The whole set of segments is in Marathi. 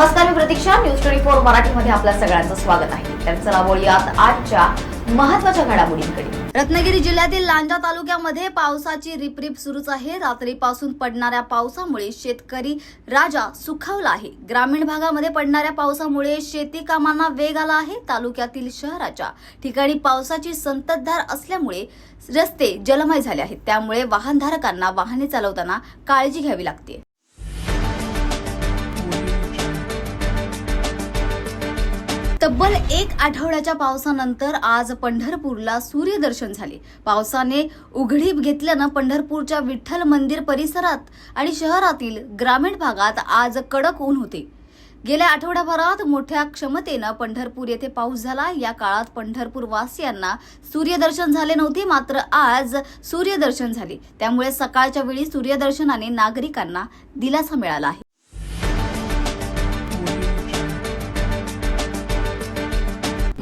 नमस्कार मी प्रतीक्षा. न्यूज ट्वेंटी फोर मराठीमध्ये आपल्या सगळ्यांचं स्वागत आहे. तर चला बोलूयात आजच्या महत्त्वाच्या घडामोडींकडे. रत्नागिरी जिल्ह्यातील लांजा तालुक्यामध्ये पावसाची रिपरिप सुरूच आहे. रात्रीपासून पडणाऱ्या पावसामुळे शेतकरी राजा सुखावला आहे. ग्रामीण भागामध्ये पडणाऱ्या पावसामुळे शेती कामांना वेग आला आहे. तालुक्यातील शहराच्या ठिकाणी पावसाची संततधार असल्यामुळे रस्ते जलमय झाले आहेत. त्यामुळे वाहनधारकांना वाहने चालवताना काळजी घ्यावी लागते. तब्बल एक आठवड्याच्या पावसानंतर आज पंढरपूरला सूर्यदर्शन झाले. पावसाने उघडीप घेतल्यानं पंढरपूरच्या विठ्ठल मंदिर परिसरात आणि शहरातील ग्रामीण भागात आज कडक ऊन होते. गेल्या आठवड्याभरात मोठ्या क्षमतेनं पंढरपूर येथे पाऊस झाला. या काळात पंढरपूर वासियांना सूर्यदर्शन झाले नव्हते मात्र आज सूर्यदर्शन झाले. त्यामुळे सकाळच्या वेळी सूर्यदर्शनाने नागरिकांना दिलासा मिळाला आहे.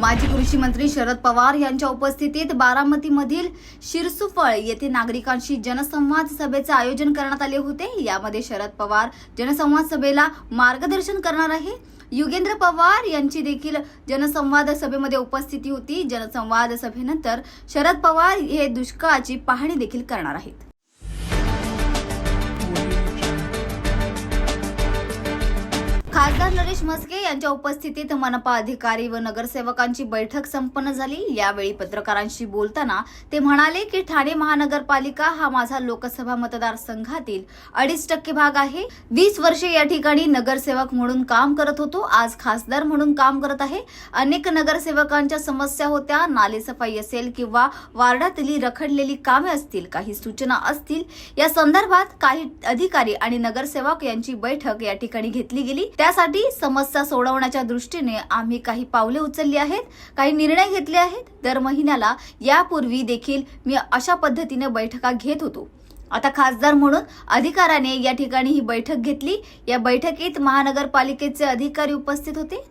माजी कृषी मंत्री शरद पवार यांच्या उपस्थितीत बारामतीमधील शिरसुफळ येथे नागरिकांशी जनसंवाद सभेचे आयोजन करण्यात आले होते. यामध्ये शरद पवार जनसंवाद सभेला मार्गदर्शन करणार आहे. युगेंद्र पवार यांची देखील जनसंवाद सभेमध्ये उपस्थिती होती. जनसंवाद सभेनंतर शरद पवार हे दुष्काळाची पाहणी देखील करणार आहेत. खासदार नरेश म्हस्के यांच्या उपस्थितीत मनपा अधिकारी व नगरसेवकांची बैठक संपन्न झाली. यावेळी पत्रकारांशी बोलताना ते म्हणाले की ठाणे महानगरपालिका हा माझा लोकसभा मतदारसंघातील अडीच टक्के भाग आहे. वीस वर्षे या ठिकाणी नगरसेवक म्हणून काम करत होतो. आज खासदार म्हणून काम करत आहे. अनेक नगरसेवकांच्या समस्या होत्या. नालेसफाई असेल किंवा वार्डातली रखडलेली कामे असतील काही सूचना असतील. या संदर्भात काही अधिकारी आणि नगरसेवक यांची बैठक या ठिकाणी घेतली गेली. त्यासाठी समस्या सोडवण्याच्या दृष्टीने आम्ही काही पावले उचलली आहेत काही निर्णय घेतले आहेत. दर महिन्याला यापूर्वी देखील मी अशा पद्धतीने बैठका घेत होतो. आता खासदार म्हणून अधिकाऱ्याने या ठिकाणी ही बैठक घेतली. या बैठकीत महानगरपालिकेचे अधिकारी उपस्थित होते.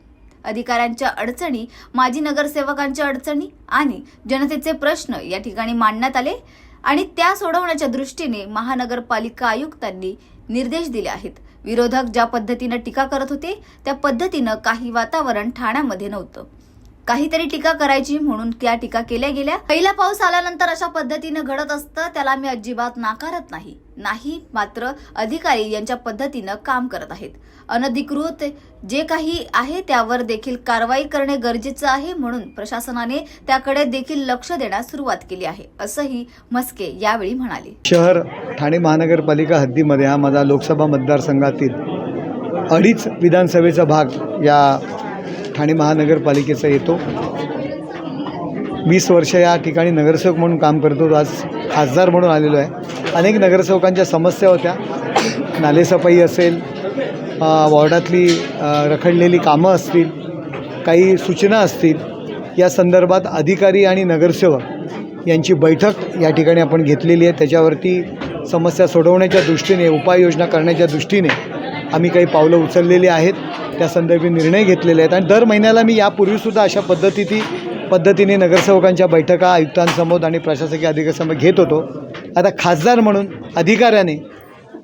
अधिकाऱ्यांच्या अडचणी माजी नगरसेवकांच्या अडचणी आणि जनतेचे प्रश्न या ठिकाणी मांडण्यात आले आणि त्या सोडवण्याच्या दृष्टीने महानगरपालिका आयुक्तांनी निर्देश दिले आहेत. विरोधक ज्या पद्धतीनं टीका करत होते त्या पद्धतीनं काही वातावरण ठाण्यामध्ये नव्हतं. काहीतरी टीका करायची म्हणून त्या टीका केल्या गेल्या. पहिला पाऊस आल्यानंतर अशा पद्धतीनं घडत असतं त्याला मी अजिबात नाकारत नाही. नाही मात्र अधिकारी यांच्या पद्धतीनं काम करत आहेत. अनधिकृत जे काही आहे त्यावर देखील कारवाई करणे गरजेचं आहे म्हणून प्रशासनाने त्याकडे देखील लक्ष देण्यास सुरुवात केली आहे असंही म्हस्के यावेळी म्हणाले. शहर ठाणे महानगरपालिका हद्दीमध्ये हा माझा लोकसभा मतदारसंघातील अडीच विधानसभेचा भाग या ठाणे महानगरपालिकेचा येतो. वीस वर्ष या ठिकाणी नगरसेवक म्हणून काम करतो. आज खासदार म्हणून आलेलो आहे. अनेक नगरसेवकांच्या समस्या होत्या. नालेसफाई असेल वॉर्डातली रखडलेली कामं असतील काही सूचना असतील या संदर्भात अधिकारी आणि नगरसेवक यांची बैठक या ठिकाणी आपण घेतलेली आहे. त्याच्यावरती समस्या सोडवण्याच्या दृष्टीने उपाययोजना करण्याच्या दृष्टीने आम्ही काही पावलं उचललेली आहेत. त्या संदर्भी निर्णय घेतलेले आहेत. आणि दर महिन्याला मी यापूर्वीसुद्धा अशा पद्धतीची पद्धतीने नगरसेवकांच्या बैठका आयुक्तांसमोर आणि प्रशासकीय अधिकाऱ्यांसमोर घेत होतो. आता खासदार म्हणून अधिकाऱ्याने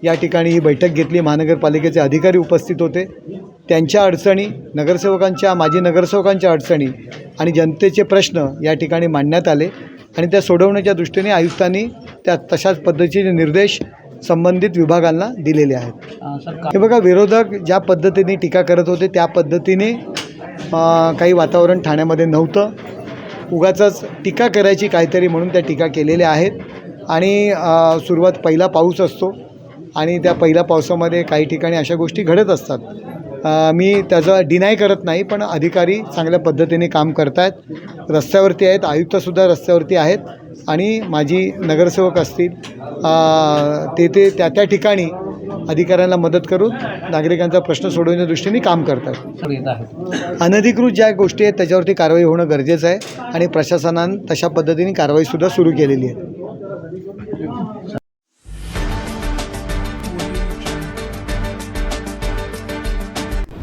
या ठिकाणी ही बैठक घेतली. महानगरपालिकेचे अधिकारी उपस्थित होते. त्यांच्या अडचणी नगरसेवकांच्या माजी नगरसेवकांच्या अडचणी आणि जनतेचे प्रश्न या ठिकाणी मांडण्यात आले. आणि त्या सोडवण्याच्या दृष्टीने आयुक्तांनी त्या तशाच पद्धतीचे निर्देश संबंधित विभागांना दिलेले आहेत. हे बघा विरोधक ज्या पद्धतीने टीका करत होते त्या पद्धतीने काही वातावरण ठाण्यामध्ये नव्हतं. उगाचच टीका करायची काहीतरी म्हणून त्या टीका केलेल्या आहेत. आणि सुरुवात पहिला पाऊस असतो आणि त्या पहिल्या पावसामध्ये काही ठिकाणी अशा गोष्टी घडत असतात. मी त्याचं डिनाय करत नाही पण अधिकारी चांगल्या पद्धतीने काम करत आहेत रस्त्यावरती आहेत आयुक्तसुद्धा रस्त्यावरती आहेत. आणि माझी नगरसेवक असतील ते ते त्या त्या ठिकाणी अधिकाऱ्यांना मदत करून नागरिकांचा प्रश्न सोडवण्याच्या दृष्टीने काम करतात. अनधिकृत ज्या गोष्टी आहेत त्याच्यावरती कारवाई होणं गरजेचं आहे आणि प्रशासनानं तशा पद्धतीने कारवाईसुद्धा सुरू केलेली आहे.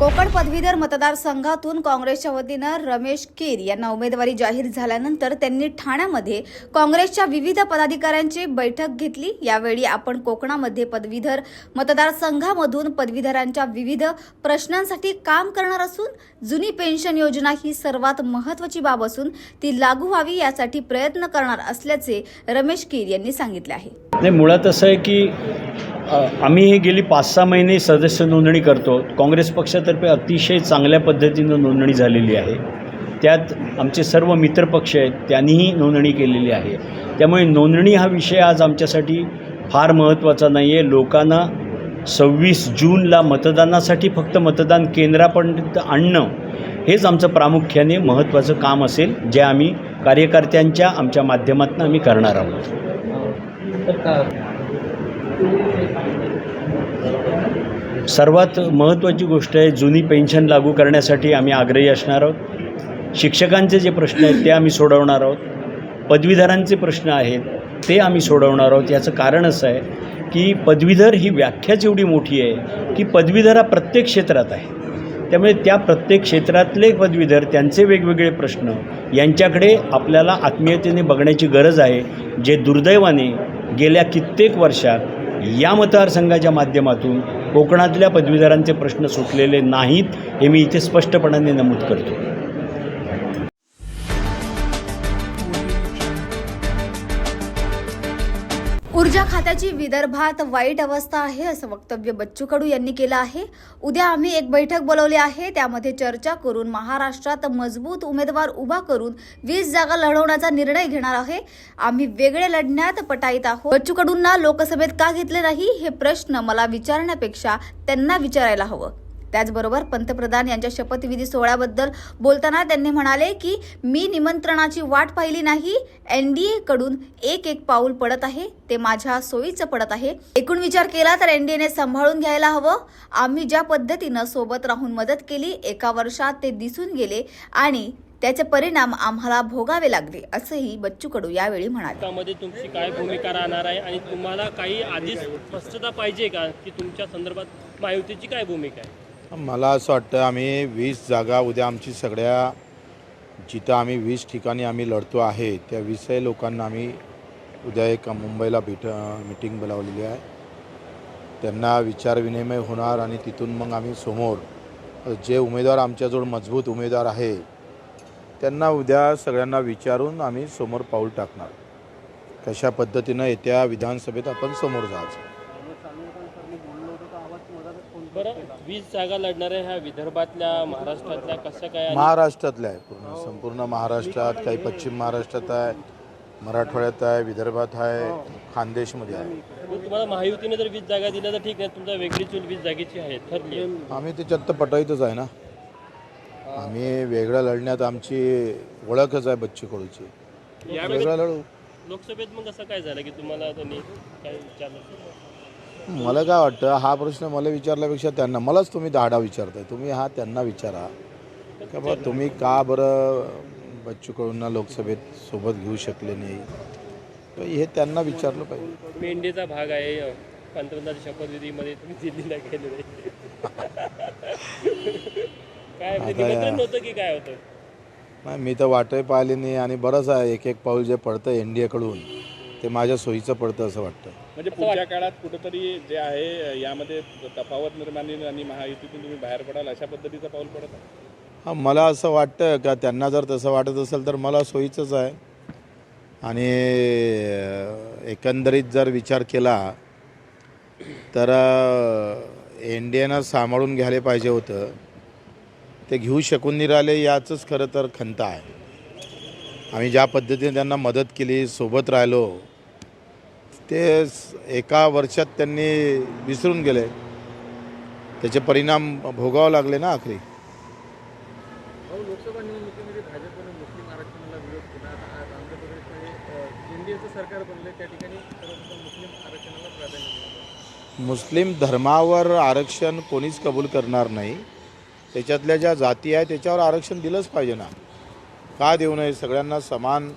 कोकण पदवीधर मतदारसंघातून काँग्रेसच्या वतीनं रमेश कीर यांना उमेदवारी जाहीर झाल्यानंतर त्यांनी ठाण्यामध्ये काँग्रेसच्या विविध पदाधिकाऱ्यांची बैठक घेतली. यावेळी आपण कोकणामध्ये पदवीधर मतदारसंघामधून पदवीधरांच्या विविध प्रश्नांसाठी काम करणार असून जुनी पेन्शन योजना ही सर्वात महत्वाची बाब असून ती लागू व्हावी यासाठी प्रयत्न करणार असल्याचे रमेश कीर यांनी सांगितले आहे. मुळात असं आहे की आम्ही हे गेली पाच सहा महिने सदस्य नोंदणी करतो. काँग्रेस पक्षातर्फे अतिशय चांगल्या पद्धतीनं नोंदणी झालेली आहे. त्यात आमचे सर्व मित्रपक्ष आहेत त्यांनीही नोंदणी केलेली आहे. त्यामुळे नोंदणी हा विषय आज आमच्यासाठी फार महत्त्वाचा नाही आहे लोकांना सव्वीस जूनला मतदानासाठी फक्त मतदान केंद्रापर्यंत आणणं हेच आमचं प्रामुख्याने महत्त्वाचं काम असेल जे आम्ही कार्यकर्त्यांच्या आमच्या माध्यमातून आम्ही करणार आहोत. सर्वात महत्त्वाची गोष्ट आहे जुनी पेन्शन लागू करण्यासाठी आम्ही आग्रही असणार आहोत. शिक्षकांचे जे प्रश्न आहेत ते आम्ही सोडवणार आहोत. पदवीधरांचे प्रश्न आहेत ते आम्ही सोडवणार आहोत. याचं कारण असं आहे की पदवीधर ही व्याख्याच एवढी मोठी आहे की पदवीधर हा प्रत्येक क्षेत्रात आहे. त्यामुळे त्या प्रत्येक क्षेत्रातले पदवीधर त्यांचे वेगवेगळे प्रश्न यांच्याकडे आपल्याला आत्मीयतेने बघण्याची गरज आहे. जे दुर्दैवाने गेल्या कित्येक वर्षात या मतदारसंघाच्या माध्यमातून कोकणातल्या पदवीधरांचे प्रश्न सुटलेले नाहीत हे मी इथे स्पष्टपणाने नमूद करतो. ऊर्जा खात्याची विदर्भात वाईट अवस्था आहे असं वक्तव्य बच्चू कडू यांनी केलं आहे. उद्या आम्ही एक बैठक बोलवली आहे. त्यामध्ये चर्चा करून महाराष्ट्रात मजबूत उमेदवार उभा करून वीस जागा लढवण्याचा निर्णय घेणार आहे. आम्ही वेगळे लढण्यात पटाईत आहोत. बच्चू कडूंना लोकसभेत का घेतले नाही हे प्रश्न मला विचारण्यापेक्षा त्यांना विचारायला हवं. त्याचबरोबर पंतप्रधान यांच्या शपथविधी सोहळ्याबद्दल बोलताना त्यांनी म्हणाले की मी निमंत्रणाची वाट पाहिली नाही. एनडीए कडून एक एक पाऊल पडत आहे. ते माझ्या सोयीचं पडत आहे. एकूण विचार केला तर एनडीएने सांभाळून घ्यायला हवं. आम्ही ज्या पद्धतीनं सोबत राहून मदत केली एका वर्षात ते दिसून गेले आणि त्याचे परिणाम आम्हाला भोगावे लागले असंही बच्चू कडू यावेळी म्हणाले. तुमची काय भूमिका राहणार आहे आणि तुम्हाला काही आधीच स्पष्टता पाहिजे का? की तुमच्या संदर्भात महायुतीची काय भूमिका आहे? मला असं वाटतं आम्ही वीस जागा उद्या आमची सगळ्या जिथं आम्ही वीस ठिकाणी आम्ही लढतो आहे त्या वीसही लोकांना आम्ही उद्या एक मुंबईला भेट मिटिंग बोलावलेली आहे. त्यांना विचारविनिमय होणार आणि तिथून मग आम्ही समोर जे उमेदवार आमच्याजवळ मजबूत उमेदवार आहे त्यांना उद्या सगळ्यांना विचारून आम्ही समोर पाऊल टाकणार. कशा पद्धतीनं येत्या विधानसभेत आपण समोर जायचं. बरं वीस जागा लढणाऱ्या ह्या विदर्भातल्या महाराष्ट्रातल्या कसं काय महाराष्ट्रातल्या आहे पूर्ण संपूर्ण महाराष्ट्रात काही पश्चिम महाराष्ट्रात आहे मराठवाड्यात आहे विदर्भात आहे खानदेशमध्ये आहे. मग तुम्हाला महायुतीने जर वीस जागा दिल्या तर ठीक आहे तुमचा वेगळी चूल वीस जागेची आहे ठरली आहे. आम्ही त्याच्यात तर पटाईतच आहे ना. आम्ही वेगळं लढण्यात आमची ओळखच आहे बच्ची कडूची वेगळं लढू. लोकसभेत मग कसं काय झालं की तुम्हाला त्यांनी काय विचारलं? मला काय वाटतं हा प्रश्न मला विचारल्यापेक्षा त्यांना मलाच तुम्ही दाडा विचारताय. तुम्ही हा त्यांना विचारा. का बा तुम्ही का बरं बच्चू कडूंना लोकसभेत सोबत घेऊ शकले नाही? हे त्यांना विचारलं पाहिजे. मेंढीचा भाग आहे. अं, पंतप्रधानाच्या शपथविधीमध्ये तुम्ही दिल्लीला गेले नाही. काय निमंत्रण की काय होतं? नाही मी तर वाटही पाहिली नाही आणि बरंच आहे. एक एक पाऊल जे पडतं एन डी एकडून ते माझ्या सोयीचं पडतं असं वाटतं. म्हणजे पुढच्या काळात कुठंतरी जे आहे यामध्ये तफावत निर्माण आणि महायुतीतून तुम्ही बाहेर पडाल अशा पद्धतीचं पाऊल पडत आहे? हां मला असं वाटतं का त्यांना जर तसं वाटत असेल तर मला सोयीचंच आहे. आणि एकंदरीत जर विचार केला तर एन डी एनं सांभाळून घ्यायला पाहिजे होतं. ते घेऊ शकून नाही राहिले याचंच खरं तर खंत आहे. आम्ही ज्या पद्धतीने त्यांना मदत केली सोबत राहिलो ते एका वर्षात त्यांनी विसरून गेले. त्याचे परिणाम भोगावे लागले ना आखरी. लोकसभा निवडणुकीमध्ये भाजपने मुस्लिम आरक्षणाला विरोध केला. आज आंध्र प्रदेशमध्ये एनडीएचं सरकार बनले त्या ठिकाणी सर्वप्रथम मुस्लिम आरक्षणाला प्राधान्य दिलं मुस्लिम धर्मावर आरक्षण कोणीच कबूल करणार नाही. त्याच्यातल्या ज्या जाती आहेत त्याच्यावर आरक्षण दिलंच पाहिजे ना. का देऊ नये सगळ्यांना समान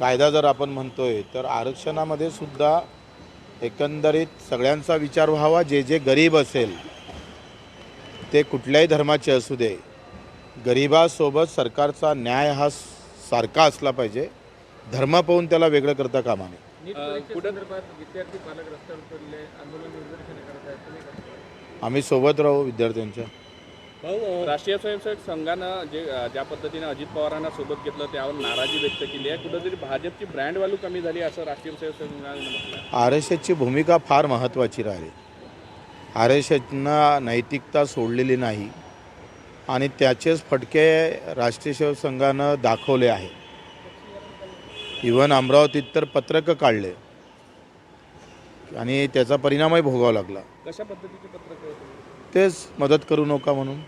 कायदा जर आपण म्हणतोय तर आरक्षणामध्ये सुद्धा एकंदरीत सगळ्यांचा विचार व्हावा. जे जे गरीब असेल ते कुठल्याही धर्माचे असू दे गरिबासोबत सरकारचा न्याय हा सारखा असला पाहिजे. धर्म पाहून त्याला वेगळं करता कामा नये? आम्ही सोबत राहू विद्यार्थ्यांच्या. भाऊ राष्ट्रीय स्वयंसेवक संघानं जे ज्या पद्धतीने अजित पवारांना सोबत घेतलं त्यावर नाराजी व्यक्त केली आहे. कुठेतरी भाजपची ब्रँड व्हॅल्यू कमी झाली असं राष्ट्रीय स्वयंसेवक संघानं म्हटलं. आर एस एसची भूमिका फार महत्त्वाची राहिली. आर एस एसनं नैतिकता सोडलेली नाही आणि त्याचेच फटके राष्ट्रीय सेवक संघानं दाखवले आहे इवन अमरावतीत तर पत्रकं काढले आणि त्याचा परिणामही भोगावा लागला. कशा पद्धतीचे पत्रक तेच मदत करू नका म्हणून.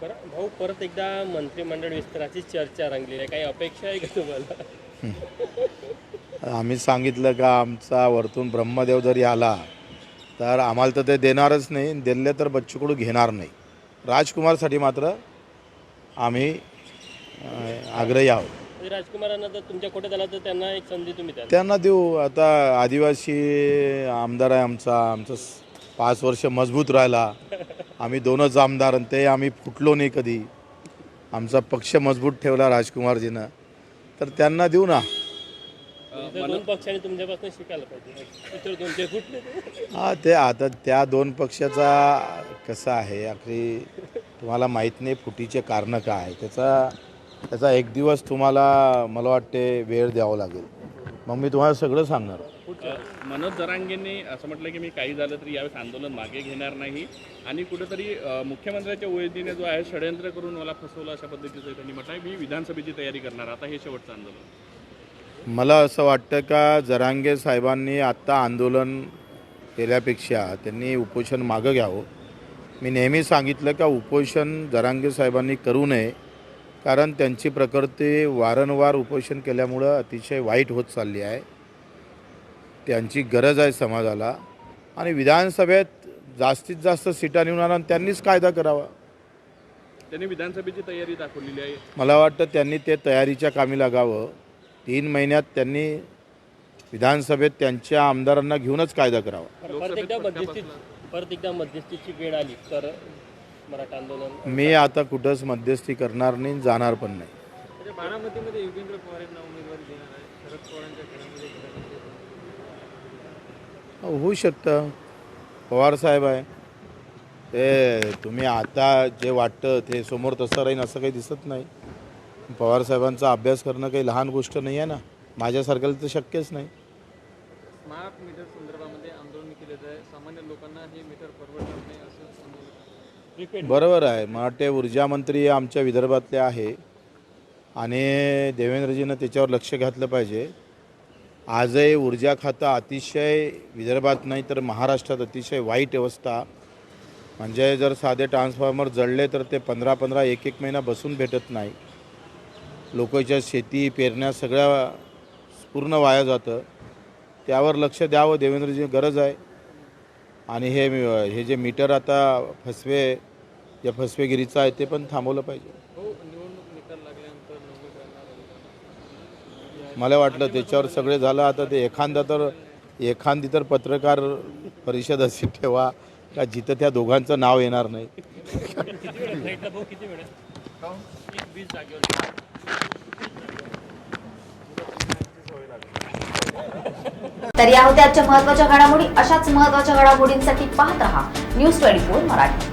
पर- भाऊ परत एकदा मंत्रिमंडळ विस्ताराची चर्चा रंगलेली आहे. काही अपेक्षा आहे का तुम्हाला? आम्ही सांगितलं का आमचा वरतून ब्रह्मदेव जरी आला तर आम्हाला तर ते देणारच नाही. दिले तर बच्चूकडू घेणार नाही. राजकुमारसाठी मात्र आम्ही आग्रही आहोत. म्हणजे राजकुमारांना जर तुमच्या खोट्यात आला तर त्यांना एक संधी तुम्ही त्यांना देऊ. आता आदिवासी आमदार आहे आमचा आमचं पाच वर्ष मजबूत राहिला. आम्ही दोनच आमदार आणि ते आम्ही फुटलो नाही कधी. आमचा पक्ष मजबूत ठेवला राजकुमारजीनं. तर त्यांना देऊ ना. तर दोन पक्षांनी तुमच्यापासून शिकायला पाहिजे. इतर तुमचे कुठले हा ते आता त्या दोन पक्षाचा कसं आहे आखरी तुम्हाला माहीत नाही फुटीचे कारणं काय. आहे त्याचा त्याचा एक दिवस तुम्हाला मला वाटते वेळ द्यावा लागेल. मग मी तुम्हाला सगळं सांगणार. मनोज जरांगेंनी असं म्हटलं की मी काही झालं तरी यावेळेस आंदोलन मागे घेणार नाही. आणि कुठेतरी मुख्यमंत्र्याच्या वतीने जो आहे षडयंत्र करून मला फसवलं अशा पद्धतीचं त्यांनी म्हटलं आहे मी विधानसभेची तयारी करणार आता हे शेवटचं आंदोलन. मला असं वाटतं का जरांगे साहेबांनी आत्ता आंदोलन केल्यापेक्षा त्यांनी उपोषण मागं घ्यावं. मी नेहमी सांगितलं का उपोषण जरांगे साहेबांनी करू नये. कारण त्यांची प्रकृती वारंवार उपोषण केल्यामुळं अतिशय वाईट होत चालली आहे. त्यांची गरज आहे समाजाला. आणि विधानसभेत जास्तीत जास्त सीटा निवडून आणून त्यांनीच कायदा करावा. त्यांनी विधानसभेची तयारी दाखवलेली आहे. मला वाटतं त्यांनी ते तयारीच्या कामी लागावं. तीन महिन्यात त्यांनी विधानसभेत त्यांच्या आमदारांना घेऊनच कायदा करावा. परत एकदा मध्यस्थी परत एकदा मध्यस्थीची वेळ आली तर मराठा आंदोलन मी आता कुठंच मध्यस्थी करणार नाही जाणार पण नाही. म्हणजे बारामतीमध्ये युगेंद्र पवार यांना उमेदवारी देणार आहे शरद पवारांच्या खेळामध्ये होऊ शकतं. पवार साहेब आहे. ते तुम्ही आता जे वाटतं ते समोर तसं राहीन असं काही दिसत नाही. पवार साहेबांचा अभ्यास करणं काही लहान गोष्ट नाही आहे ना. माझ्यासारख्याला तर शक्यच नाही. स्मार्ट मीटर संदर्भामध्ये आंदोलन केले जाते सामान्य लोकांना हे मीटर परवडणार नाही असं आंदोलन प्रीपेड बरोबर आहे. मला वाटते ऊर्जा मंत्री आमच्या विदर्भातले आहे. आणि देवेंद्रजीनं त्याच्यावर लक्ष घातलं पाहिजे. आजही ऊर्जा खातं अतिशय विदर्भात नाही तर महाराष्ट्रात अतिशय वाईट अवस्था. म्हणजे जर साधे ट्रान्सफॉर्मर जळले तर ते पंधरा पंधरा एक एक महिना बसून भेटत नाही. लोकांच्या शेती पेरण्या सगळ्या पूर्ण वाया जातं. त्यावर लक्ष द्यावं देवेंद्रजी गरज आहे. आणि हे हे जे मीटर आता फसवे जे फसवेगिरीचं आहे ते पण थांबवलं पाहिजे. मला वाटलं त्याच्यावर सगळे झालं. आता ते एखादा तर एखादी तर पत्रकार परिषद अशी ठेवा का जिथं त्या दोघांचं नाव येणार नाही. तर या होत्या आजच्या महत्त्वाच्या घडामोडी. अशाच महत्त्वाच्या घडामोडींसाठी पाहत रहा. News twenty four Marathi.